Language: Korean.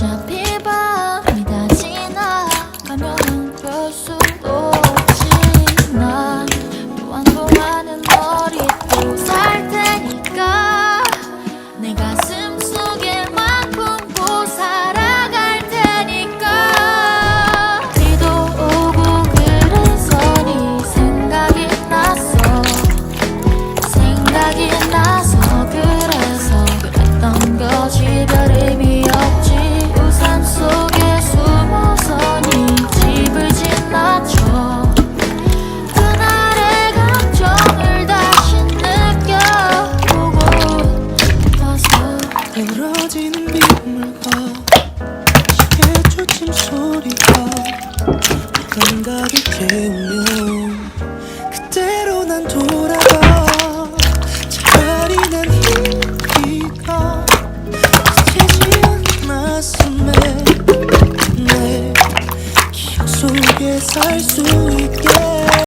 어차피 밤이 다 지나가면은 별 수도 없지만 또한동안은 머리 또살 테니까 내 가슴 속에만 품고 살아갈 테니까 비도 오고 그래서 네 생각이 났어 생각이 나서 그래서 그랬던 거지. 기울어지는 빗물과 시계 초침 소리가 내 감각이 깨우면 그대로 난 돌아가. 차라리 난 힘기가 스치지 않았음에 내 기억 속에 살 수 있게.